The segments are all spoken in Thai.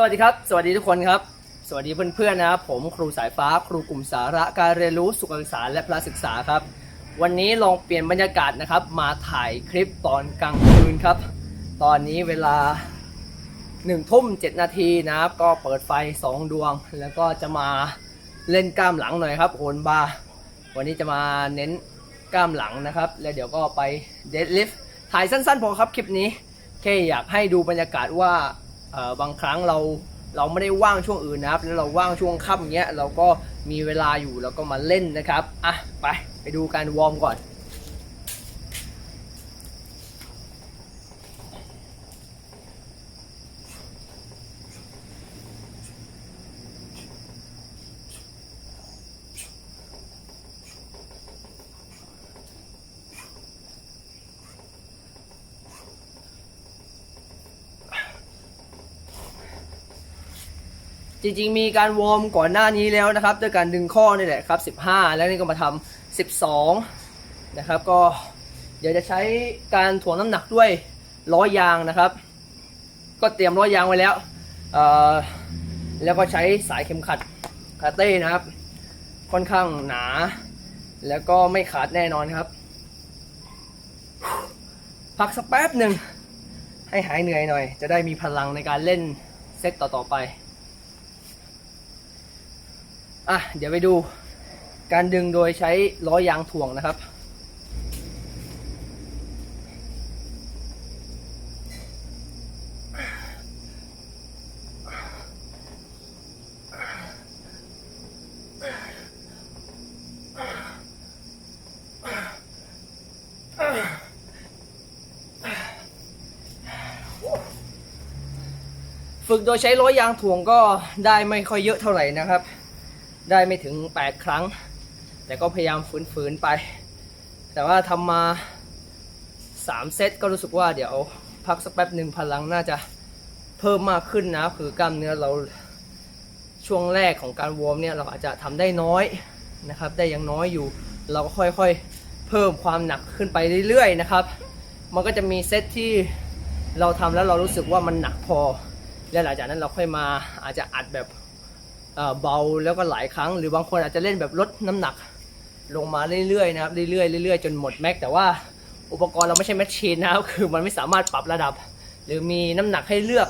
สวัสดีครับ สวัสดีทุกคนครับ สวัสดีเพื่อนๆนะครับ ผมครูสายฟ้า ครูกลุ่มสาระการเรียนรู้สุขศึกษาและพละศึกษาครับ วันนี้ลองเปลี่ยนบรรยากาศนะครับ มาถ่ายคลิปตอนกลางคืนครับ ตอนนี้เวลาหนึ่งทุ่มเจ็ดนาทีนะครับ ก็เปิดไฟสองดวง แล้วก็จะมาเล่นกล้ามหลังหน่อยครับโอนบาร์วันนี้จะมาเน้นกล้ามหลังนะครับ แล้วเดี๋ยวก็ไปเดดลิฟต์ถ่ายสั้นๆพอครับคลิปนี้แค่อยากให้ดูบรรยากาศว่า บางครั้งเราเราไม่ได้ว่างช่วงอื่นนะครับ แล้วเราว่างช่วงค่ำอย่างเงี้ยเราก็มีเวลาอยู่เราก็มาเล่นนะครับ อะ ไปไปดูการวอร์มก่อน จริง ๆ มีการวอร์มก่อนหน้านี้แล้วนะครับด้วยการดึงข้อนี่แหละครับ15 แล้วนี่ก็มาทำ12 นะครับ ก็เดี๋ยวจะใช้การถ่วงน้ำหนักด้วยล้อยางนะครับ ก็เตรียมล้อยางไว้แล้วเอ่อแล้วก็ใช้สายเข็มขัดคาเต้นะครับ ค่อนข้างหนา แล้วก็ไม่ขาดแน่นอนครับ พักสักแป๊บหนึ่งให้หายเหนื่อยหน่อย จะได้มีพลังในการเล่นเซตต่อๆไป อะเดี๋ยวไปดูการดึงโดยใช้ล้อยางถ่วงนะครับ ฝึกโดยใช้ล้อยางถ่วงก็ได้ไม่ค่อยเยอะเท่าไหร่นะครับ ได้ไม่ถึง 8 ครั้ง แต่ก็พยายามฝืนๆไป แต่ว่าทำมา 3 เซตก็รู้สึกว่าเดี๋ยวพักสักแป๊บหนึ่งพลังน่าจะเพิ่มมากขึ้นนะคือกล้ามเนื้อเราช่วงแรกของการวอร์มเนี่ยเราอาจจะทำได้น้อยนะครับ ได้ยังน้อยอยู่ เราก็ค่อยๆเพิ่มความหนักขึ้นไปเรื่อยๆนะครับ มันก็จะมีเซตที่เราทำแล้วเรารู้สึกว่ามันหนักพอ และหลังจากนั้นเราค่อยมาอาจจะอัดแบบ เบาแล้วก็หลายครั้ง หรือบางคนอาจจะเล่นแบบลดน้ำหนักลงมาเรื่อยๆนะครับเรื่อยๆเรื่อยๆจนหมดแม็กแต่ว่าอุปกรณ์เราไม่ใช่แมชชีนนะครับคือมันไม่สามารถปรับระดับ หรือมีน้ำหนักให้เลือก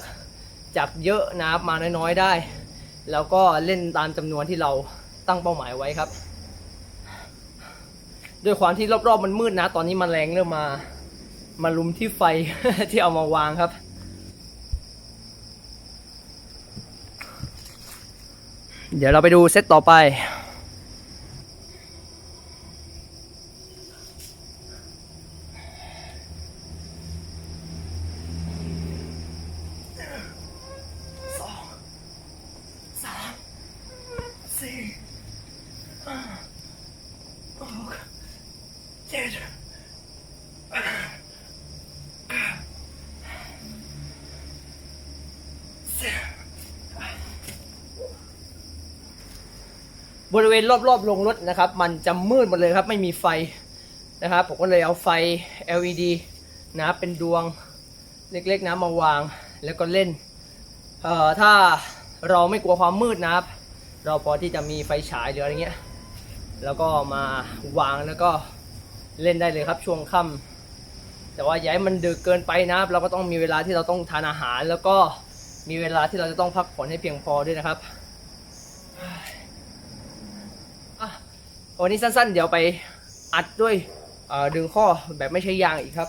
จากเยอะนะครับมาน้อยๆได้ แล้วก็เล่นตามจำนวนที่เราตั้งเป้าหมายไว้ครับ ด้วยความที่รอบๆมันมืดนะ ตอนนี้มันแมลงเริ่มมามาลุมที่ไฟที่เอามาวางครับ เดี๋ยวเราไปดูเซตต่อไป สอง สาม สี่ห้าหกเจ็ดแปดเก้าสิบ บริเวณรอบๆโรงรถนะครับ มันจะมืดหมดเลยครับ ไม่มีไฟนะครับ ผมก็เลยเอาไฟ LED นะเป็นดวงเล็กๆนะมาวาง แล้วก็เล่น เอ่อถ้าเราไม่กลัวความมืดนะครับ เราพอที่จะมีไฟฉายหรืออะไรเงี้ย แล้วก็มาวางแล้วก็เล่นได้เลยครับช่วงค่ำแต่ว่าอย่าให้มันดึกเกินไปนะครับ เราก็ต้องมีเวลาที่เราต้องทานอาหาร แล้วก็มีเวลาที่เราจะต้องพักผ่อนให้เพียงพอด้วยนะครับ วันนี้สั้นๆ เดี๋ยวไปอัดด้วยดึงข้อแบบไม่ใช้ยางอีกครับ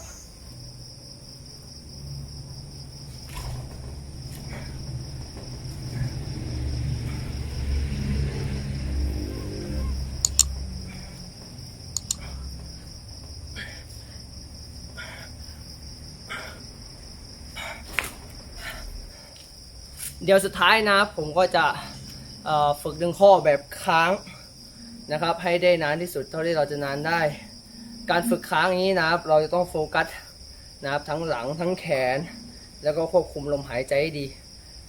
เดี๋ยวสุดท้ายนะผมก็จะฝึกดึงข้อแบบค้าง นะครับ ให้ได้นานที่สุดเท่าที่เราจะนานได้ การฝึกค้างอย่างนี้นะครับ เราจะต้องโฟกัสนะครับทั้งหลังทั้งแขน แล้วก็ควบคุมลมหายใจให้ดี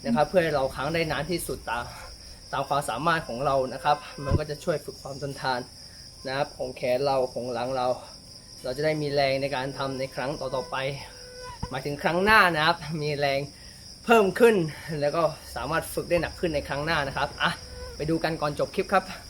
นะครับ เพื่อให้เราค้างได้นานที่สุดตามตามความสามารถของเรานะครับ มันก็จะช่วยฝึกความทนทานนะครับ ของแขนเราของหลังเรา เราจะได้มีแรงในการทำในครั้งต่อๆไป หมายถึงครั้งหน้านะครับ มีแรงเพิ่มขึ้นแล้วก็สามารถฝึกได้หนักขึ้นในครั้งหน้านะครับอะไปดูกันก่อนจบคลิปครับ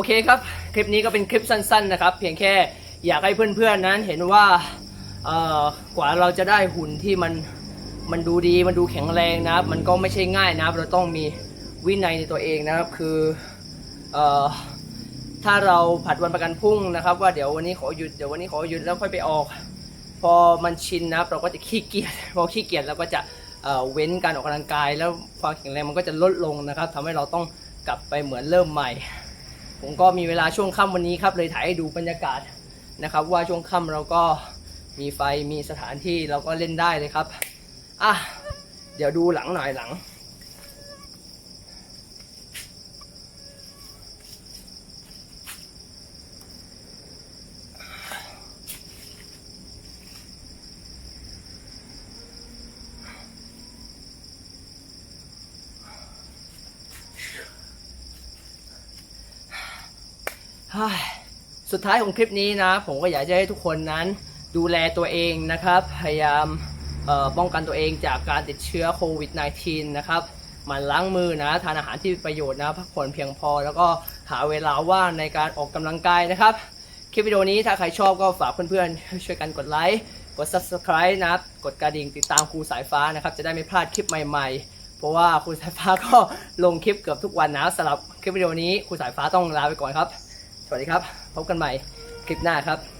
อเคครับ คลิปนี้ก็เป็นคลิปสั้นๆนะครับ เพียงแค่อยากให้เพื่อนๆนั้นเห็นว่าเอ่อกว่าเราจะได้หุ่นที่มันมันดูดีมันดูแข็งแรงนะครับ มันก็ไม่ใช่ง่ายนะครับ เราต้องมีวินัยในตัวเองนะครับ คือเอ่อถ้าเราผัดวันประกันพรุ่งนะครับ ว่าเดี๋ยววันนี้ขอหยุดเดี๋ยววันนี้ขอหยุดแล้วค่อยไปออก พอมันชินนะครับ เราก็จะขี้เกียจพอขี้เกียจเราก็จะเอ่อเว้นการออกกำลังกาย แล้วความแข็งแรงมันก็จะลดลงนะครับทำให้เราต้องกลับไปเหมือนเริ่มใหม่ ผมก็มีเวลาช่วงค่ำวันนี้ครับเลยถ่ายให้ดูบรรยากาศนะครับ ว่าช่วงค่ำเราก็มีไฟมีสถานที่เราก็เล่นได้เลยครับอะเดี๋ยวดูหลังหน่อยหลัง สุดท้ายของคลิปนี้นะ ผมก็อยากจะให้ทุกคนนั้นดูแลตัวเองนะครับ พยายามป้องกันตัวเองจากการติดเชื้อโควิด -19 นะครับมันล้างมือนะทานอาหารที่มีประโยชน์นะพักผ่อนเพียงพอ แล้วก็หาเวลาว่างในการออกกำลังกายนะครับ คลิปวิดีโอนี้ถ้าใครชอบก็ฝากเพื่อนๆ ช่วยกันกดไลค์กด subscribe นะกดกระดิ่งติดตามครูสายฟ้านะครับ จะได้ไม่พลาดคลิปใหม่ๆ เพราะว่าครูสายฟ้าก็ลงคลิปเกือบทุกวันนะสำหรับคลิปวิดีโอนี้ครูสายฟ้าต้องลาไปก่อนครับ สวัสดีครับ พบกันใหม่คลิปหน้าครับ